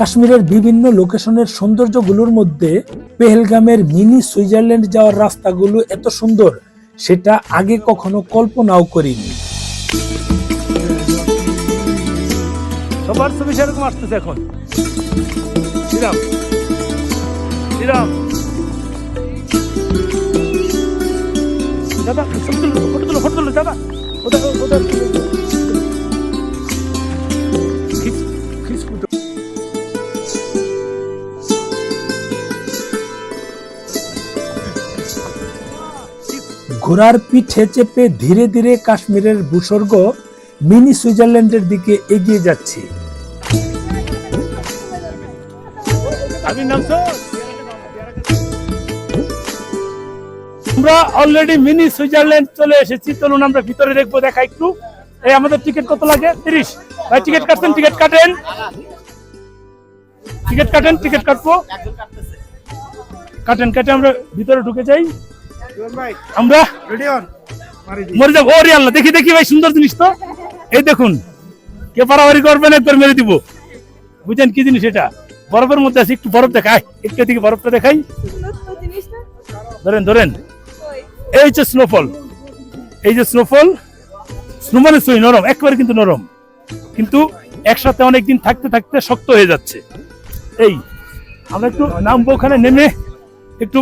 কাশ্মীরের বিভিন্ন লোকেশনের সৌন্দর্যগুলোর মধ্যে পেহেলগামের মিনি সুইজারল্যান্ড যাওয়ার রাস্তাগুলো এত সুন্দর, সেটা আগে কখনো কল্পনাও করিনি। সবার আসতেছে এখন। দাদা ফটো তুলো ফটো তুলো দাদা। ঘোড়ার পিঠে চেপে ধীরে ধীরে কাশ্মীরের ভূস্বর্গ মিনি সুইজারল্যান্ডের দিকে এগিয়ে যাচ্ছে। আমরা অলরেডি মিনি সুইজারল্যান্ড চলে এসেছি। চলুন আমরা ভিতরে দেখব, দেখা একটু। এই আমাদের টিকিট কত লাগে? তিরিশ। ভাই, টিকিট কাটছেন? টিকিট কাটেন। টিকিট কাটেন, টিকিট কাটবো। কাটেন, কাটে আমরা ভিতরে ঢুকে যাই। আমরা মরে যাব। ওরে আল্লাহ দেখি দেখি ভাই সুন্দর জিনিস তো। এই দেখুন কে পারাবারি করবেন একবার মেরে দিব। বুঝেন কি জিনিস এটা? বরফের মধ্যে আছে একটু বরফ দেখাই। একটু দিকে বরফটা দেখাই। ধরেন ধরেন। এই হচ্ছে স্নোফল এই যে স্নোফল স্নো মানে সই নরম। একবারে কিন্তু নরম। কিন্তু একসাথে অনেকদিন থাকতে থাকতে শক্ত হয়ে যাচ্ছে। এই আমরা একটু নামবো ওখানে নেমে একটু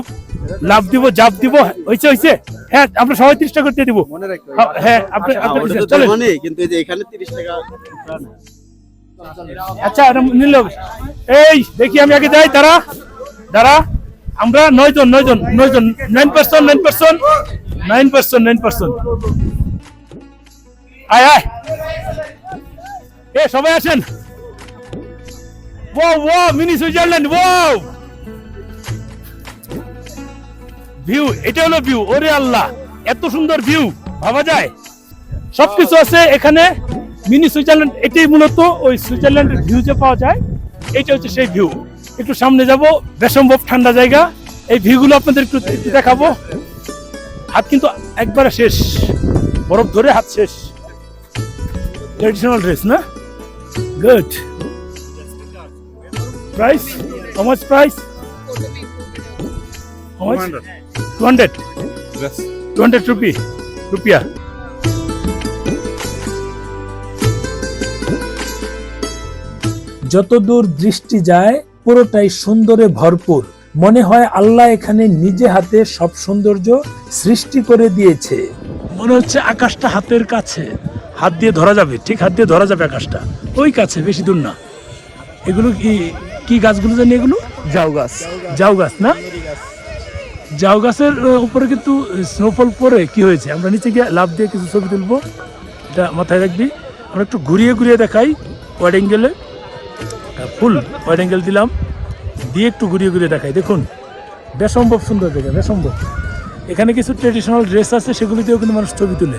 লাভ দিব জাপ দিব হয়েছে হয়েছে হ্যাঁ আমরা সবাই তিরিশ টাকা করে দিব। হ্যাঁ, হ্যাঁ আপনি কিন্তু এখানে 30 টাকা আচ্ছা নিল। এই দেখি আমি আগে যাই দাঁড়া। দাঁড়া আমরা নয় জন নয় জন নয় জন nine person nine person nine person nine person আয় আয়। এ সবাই আসেন। ও ও মিনি সুইজারল্যান্ড ও ভিউ এটা হলো ভিউ ওরে আল্লাহ, এত সুন্দর ভিউ ভাবা যায়? সবকিছু আছে এখানে মিনি সুইজারল্যান্ড এটাই মূলত ওই সুইজারল্যান্ডের ভিউ যে পাওয়া যায় এটা হচ্ছে সেই ভিউ একটু সামনে যাব, বেসম্ভব ঠান্ডা জায়গা, এই ভিউগুলো আপনাদের একটু দেখাবো। হাত কিন্তু একবারে শেষ, বরফ ধরে হাত শেষ। ট্রেডিশনাল ড্রেস না? Good price how price much two hundred two hundred rupee রুপিয়া যতদূর দৃষ্টি যায় পুরোটাই সুন্দরে ভরপুর। মনে হয় আল্লাহ এখানে নিজে হাতে সব সৌন্দর্য সৃষ্টি করে দিয়েছে। মনে হচ্ছে আকাশটা হাতের কাছে। হাত দিয়ে ধরা যাবে ঠিক হাত দিয়ে ধরা যাবে আকাশটা। ওই কাছে বেশি দূর না। এগুলো কি কি গাছগুলো জানি এগুলো? জাউ গাছ। জাউ গাছ না? জাউ গাছের উপরে কিন্তু স্নোফল পরে কি হয়েছে? আমরা নিচে গিয়ে লাভ দিয়ে কিছু ছবি তুলবো। এটা মাথায় রাখবি। আমরা একটু ঘুরিয়ে ঘুরিয়ে দেখাই ওয়াইড অ্যাঙ্গেলে ফুল ওয়াইড অ্যাঙ্গেল দিলাম। দিয়ে একটু ঘুরিয়ে ঘুরিয়ে দেখাই। দেখুন বেসম্ভব সুন্দর জায়গা বেসম্ভব এখানে কিছু ট্রেডিশনাল ড্রেস আছে সেগুলো দিয়েও কিন্তু মানুষ ছবি তুলে।